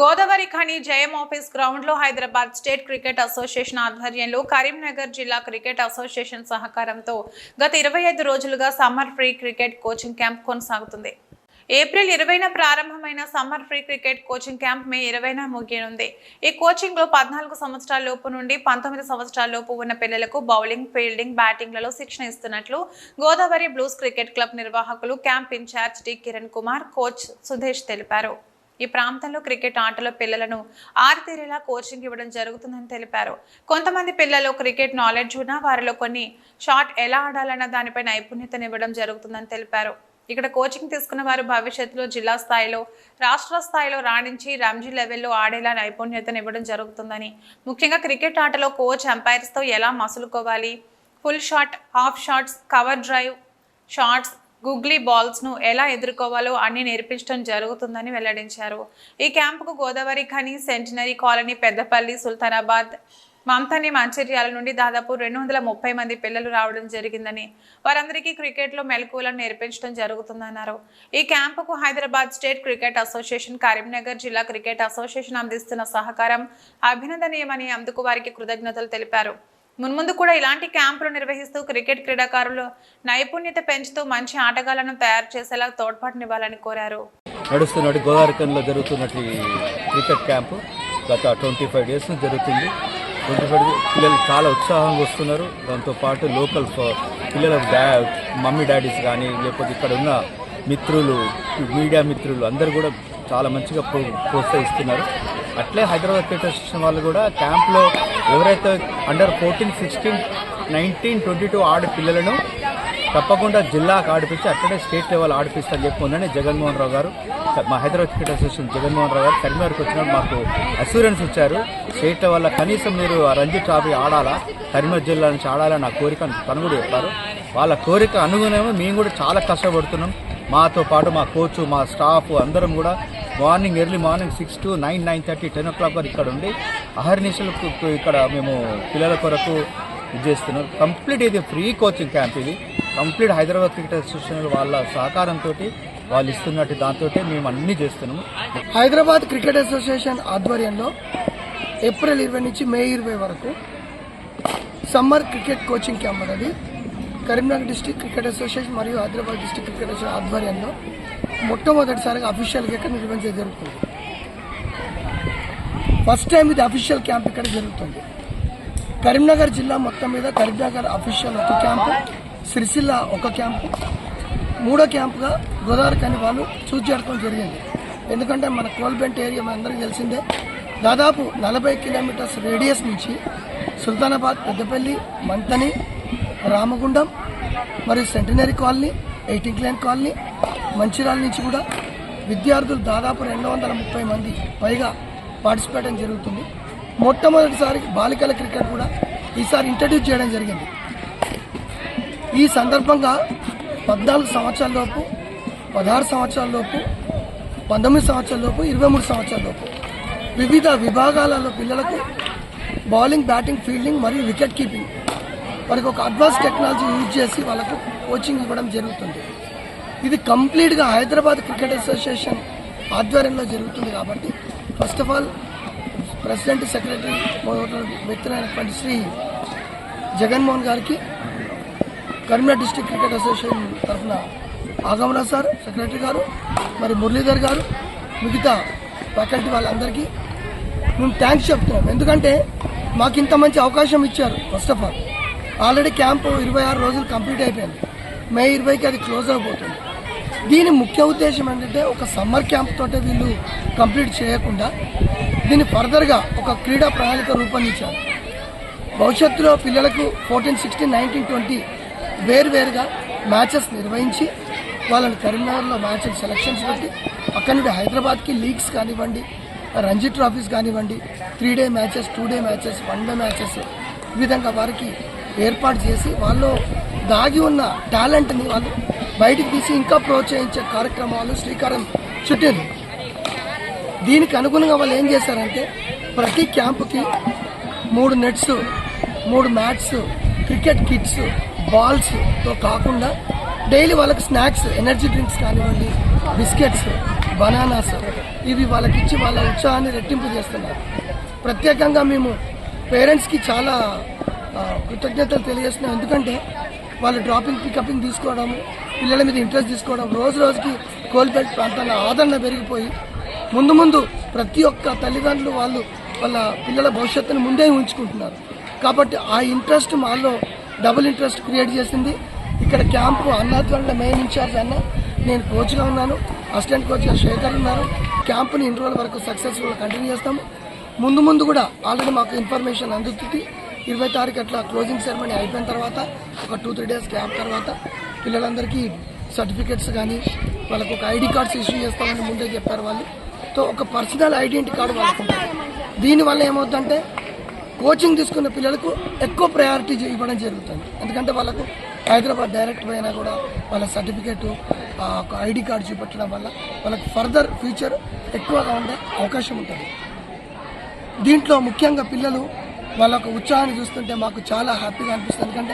గోదావరి ఖని జయం ఆఫీస్ గ్రౌండ్లో Hyderabad state cricket association ఆధ్వర్యంలో కరీంనగర్ జిల్లా క్రికెట్ అసోసియేషన్ సహకారంతో గత ఇరవై ఐదు రోజులుగా summer free cricket coaching camp కొనసాగుతుంది. ఏప్రిల్ ఇరవైన ప్రారంభమైన summer free cricket coaching camp May ఇరవైన ముగియనుంది. ఈ కోచింగ్లో పద్నాలుగు సంవత్సరాల లోపు నుండి పంతొమ్మిది సంవత్సరాల లోపు ఉన్న పిల్లలకు బౌలింగ్ ఫీల్డింగ్ బ్యాటింగ్లలో శిక్షణ ఇస్తున్నట్లు గోదావరి బ్లూస్ క్రికెట్ క్లబ్ నిర్వాహకులు camp incharge D. Kiran Kumar coach Sudhesh తెలిపారు. ఈ ప్రాంతంలో క్రికెట్ ఆటలో పిల్లలను ఆరితేరేలా కోచింగ్ ఇవ్వడం జరుగుతుందని తెలిపారు. కొంతమంది పిల్లలు క్రికెట్ నాలెడ్జ్ ఉన్నా వారిలో కొన్ని షాట్ ఎలా ఆడాలన్న దానిపై నైపుణ్యతను ఇవ్వడం జరుగుతుందని తెలిపారు. ఇక్కడ కోచింగ్ తీసుకున్న వారు భవిష్యత్తులో జిల్లా స్థాయిలో రాష్ట్ర స్థాయిలో రాణించి రంజీ లెవెల్లో ఆడేలా నైపుణ్యతను ఇవ్వడం జరుగుతుందని. ముఖ్యంగా క్రికెట్ ఆటలో కోచ్ ఎంపైర్స్తో ఎలా మసులుకోవాలి? Full shot half shots cover drive shots googly బాల్స్ను ఎలా ఎదుర్కోవాలో అన్ని నేర్పించడం జరుగుతుందని వెల్లడించారు. ఈ క్యాంపుకు గోదావరి ఖని సెంటినరీ కాలనీ పెద్దపల్లి సుల్తానాబాద్ మమతాని మంచిర్యాల నుండి దాదాపు రెండు వందల ముప్పై మంది పిల్లలు రావడం జరిగిందని వారందరికీ క్రికెట్లో మెలకువలను నేర్పించడం జరుగుతుందన్నారు. ఈ క్యాంపుకు Hyderabad state cricket association Karimnagar జిల్లా క్రికెట్ అసోసియేషన్ అందిస్తున్న సహకారం అభినందనీయమని అందుకు వారికి కృతజ్ఞతలు తెలిపారు. మున్ముందు కూడా ఇలాంటి క్యాంపులు నిర్వహిస్తూ క్రికెట్ క్రీడాకారులు నైపుణ్యత పెంచుతూ మంచి ఆటగాళ్ళను తయారు చేసేలా తోడ్పాటునివ్వాలని కోరారు. నడుస్తున్నట్టు గోదావరికంలో జరుగుతున్నట్టు క్రికెట్ క్యాంపు గత ట్వంటీ ఫైవ్ డేస్ జరుగుతుంది. ట్వంటీ ఫైవ్ పిల్లలు చాలా ఉత్సాహంగా వస్తున్నారు. దాంతోపాటు లోకల్ పిల్లల డా మమ్మీ డాడీస్ కానీ లేకపోతే ఇక్కడ ఉన్న మిత్రులు మీడియా మిత్రులు అందరూ కూడా చాలా మంచిగా ప్రో ప్రోత్సహిస్తున్నారు. అట్లే హైదరాబాద్ క్రికెట్ అసోసియేషన్ వాళ్ళు కూడా క్యాంప్లో ఎవరైతే under fourteen sixteen nineteen twenty two ఆడ పిల్లలను తప్పకుండా జిల్లాకు ఆడిపించి అక్కడే స్టేట్ లెవెల్ ఆడిపిస్తారని చెప్పి ఉందని జగన్మోహన్ రావు గారు మా హైదరాబాద్ క్రికెట్ అసోసియేషన్ జగన్మోహన్ రావు గారు కరీంనగర్కి వచ్చినప్పుడు మాకు అసూరెన్స్ ఇచ్చారు. స్టేట్ లెవెల్లో కనీసం మీరు రంజీ ట్రాఫీ ఆడాలా కరీంనగర్ జిల్లా నుంచి ఆడాలని నా కోరిక తను కూడా చెప్పారు. వాళ్ళ కోరిక అనుగుణమే మేము కూడా చాలా కష్టపడుతున్నాం. మాతో పాటు మా కోచ్ మా స్టాఫ్ అందరం కూడా morning early morning six to nine nine thirty ten o'clock వరకు ఇక్కడ ఉండి అహర్నిశలు ఇక్కడ మేము పిల్లల కొరకు ఇది చేస్తున్నాం. కంప్లీట్ ఇది ఫ్రీ కోచింగ్ క్యాంప్ ఇది. కంప్లీట్ హైదరాబాద్ క్రికెట్ అసోసియేషన్ వాళ్ళ సహకారంతో వాళ్ళు ఇస్తున్నట్టు దాంతో మేము అన్నీ చేస్తున్నాము హైదరాబాద్ క్రికెట్ అసోసియేషన్ ఆధ్వర్యంలో ఏప్రిల్ ఇరవై నుంచి మే ఇరవై వరకు సమ్మర్ క్రికెట్ కోచింగ్ క్యాంప్ అనేది కరీంనగర్ డిస్టిక్ క్రికెట్ అసోసియేషన్ మరియు హైదరాబాద్ డిస్టిక్ క్రికెట్ అసోసియేషన్ ఆధ్వర్యంలో మొట్టమొదటిసారిగా అఫీషియల్గా ఇక్కడ నిర్వహించడం జరుగుతుంది. ఫస్ట్ టైం ఇది అఫీషియల్ క్యాంప్ ఇక్కడ జరుగుతుంది. కరీంనగర్ జిల్లా మొత్తం మీద కరీంనగర్ అఫీషియల్ ఒక క్యాంపు సిరిసిల్ల ఒక క్యాంపు మూడో క్యాంపుగా గోదావరి కాని వాళ్ళు చూసి చేయడం జరిగింది. ఎందుకంటే మన కోల్బెంట్ ఏరియా మనందరికీ తెలిసిందే దాదాపు నలభై కిలోమీటర్స్ రేడియస్ నుంచి సుల్తానాబాద్ పెద్దపల్లి మంతని రామగుండం మరియు centenary colony eight incline colony Mancherial నుంచి కూడా విద్యార్థులు దాదాపు రెండు వందల ముప్పై మంది పైగా పార్టిసిపేట్ జరుగుతుంది. మొట్టమొదటిసారి బాలికల క్రికెట్ కూడా ఈసారి ఇంట్రడ్యూస్ చేయడం జరిగింది. ఈ సందర్భంగా పద్నాలుగు సంవత్సరాలలోపు పదహారు సంవత్సరాలలోపు పంతొమ్మిది సంవత్సరాలలోపు ఇరవై మూడు సంవత్సరాలలోపు వివిధ విభాగాలలో పిల్లలకు బౌలింగ్ బ్యాటింగ్ ఫీల్డింగ్ మరియు వికెట్ కీపింగ్ వారికి ఒక అడ్వాన్స్ టెక్నాలజీ యూజ్ చేసి వాళ్ళకు కోచింగ్ ఇవ్వడం జరుగుతుంది. ఇది కంప్లీట్గా హైదరాబాద్ క్రికెట్ అసోసియేషన్ ఆధ్వర్యంలో జరుగుతుంది కాబట్టి first of all president secretary మొదలైన వ్యక్తులైనటువంటి శ్రీ జగన్మోహన్ గారికి కరీంనగర్ డిస్టిక్ క్రికెట్ అసోసియేషన్ తరఫున ఆగమన సార్ సెక్రటరీ గారు మరి మురళీధర్ గారు మిగతా ఫ్యాకల్టీ వాళ్ళందరికీ మేము థ్యాంక్స్ చెప్తున్నాం ఎందుకంటే మాకు ఇంత మంచి అవకాశం ఇచ్చారు first of all already camp ఇరవై ఆరు రోజులు కంప్లీట్ అయిపోయింది. మే ఇరవైకి అది క్లోజ్ అయిపోతుంది దీని ముఖ్య ఉద్దేశం ఏంటంటే ఒక సమ్మర్ క్యాంప్ తోటే వీళ్ళు కంప్లీట్ చేయకుండా దీన్ని ఫర్దర్గా ఒక క్రీడా ప్రణాళిక రూపొందించారు. భవిష్యత్తులో పిల్లలకు ఫోర్టీన్ సిక్స్టీన్ నైన్టీన్ ట్వంటీ వేరువేరుగా మ్యాచెస్ నిర్వహించి వాళ్ళని కరీంనగర్లో మ్యాచెస్ సెలక్షన్స్ పెట్టి అక్కడి నుండి హైదరాబాద్కి లీగ్స్ కానివ్వండి రంజీ ట్రాఫీస్ కానివ్వండి three day matches two day matches one day matches ఈ విధంగా వారికి ఏర్పాటు చేసి వాళ్ళు దాగి ఉన్న టాలెంట్ని వాళ్ళు బయటికి తీసి ఇంకా ప్రోత్సహించే కార్యక్రమాలు శ్రీకారం చుట్టారు దీనికి అనుగుణంగా వాళ్ళు ఏం చేశారంటే ప్రతి క్యాంపుకి మూడు నెట్స్ మూడు మ్యాట్స్ క్రికెట్ కిట్స్ బాల్స్తో కాకుండా డైలీ వాళ్ళకి స్నాక్స్ ఎనర్జీ డ్రింక్స్ కానివ్వండి బిస్కెట్స్ బనానాస్ ఇవి వాళ్ళకి ఇచ్చి వాళ్ళ ఉత్సాహాన్ని రెట్టింపు చేస్తున్నారు. ప్రత్యేకంగా మేము పేరెంట్స్కి చాలా కృతజ్ఞతలు తెలియజేస్తున్నాం. ఎందుకంటే వాళ్ళు డ్రాపింగ్ పికపింగ్ తీసుకోవడం పిల్లల మీద ఇంట్రెస్ట్ తీసుకోవడం రోజు రోజుకి కోల్పేట ప్రాంతాల్లో ఆదరణ పెరిగిపోయి ముందు ముందు ప్రతి ఒక్క తల్లిదండ్రులు వాళ్ళు వాళ్ళ పిల్లల భవిష్యత్తును ముందే ఉంచుకుంటున్నారు కాబట్టి ఆ ఇంట్రెస్ట్ మాలో డబుల్ ఇంట్రెస్ట్ క్రియేట్ చేసింది. ఇక్కడ క్యాంపు అన్నాధ్వర్యంలో మెయిన్ ఇన్ఛార్జ్ అన్న నేను కోచ్గా ఉన్నాను అసిస్టెంట్ కోచ్గా శేఖర్ ఉన్నారు. క్యాంపుని ఇన్ని రోజుల వరకు సక్సెస్ఫుల్గా కంటిన్యూ చేస్తాము. ముందు ముందు కూడా ఆల్రెడీ మాకు ఇన్ఫర్మేషన్ అందుతుంది. ఇరవై తారీఖు అట్లా క్లోజింగ్ సెరమనీ అయిపోయిన తర్వాత ఒక టూ త్రీ డేస్ క్యాంప్ తర్వాత పిల్లలందరికీ సర్టిఫికెట్స్ కానీ వాళ్ళకు ఒక ఐడి కార్డ్స్ ఇష్యూ చేస్తామని ముందే చెప్పారు వాళ్ళు. సో ఒక పర్సనల్ ఐడెంటిటీ కార్డు వాళ్ళకు దీనివల్ల ఏమవుతుందంటే కోచింగ్ తీసుకున్న పిల్లలకు ఎక్కువ ప్రయారిటీ ఇవ్వడం జరుగుతుంది. ఎందుకంటే వాళ్ళకు హైదరాబాద్ డైరెక్ట్ పోయినా కూడా వాళ్ళ సర్టిఫికేట్ ఒక ఐడి కార్డు చూపెట్టడం వల్ల వాళ్ళకి ఫర్దర్ ఫ్యూచర్ ఎక్కువగా ఉండే అవకాశం ఉంటుంది. దీంట్లో ముఖ్యంగా పిల్లలు వాళ్ళ యొక్క ఉత్సాహాన్ని చూస్తుంటే మాకు చాలా హ్యాపీగా అనిపిస్తుంది. ఎందుకంటే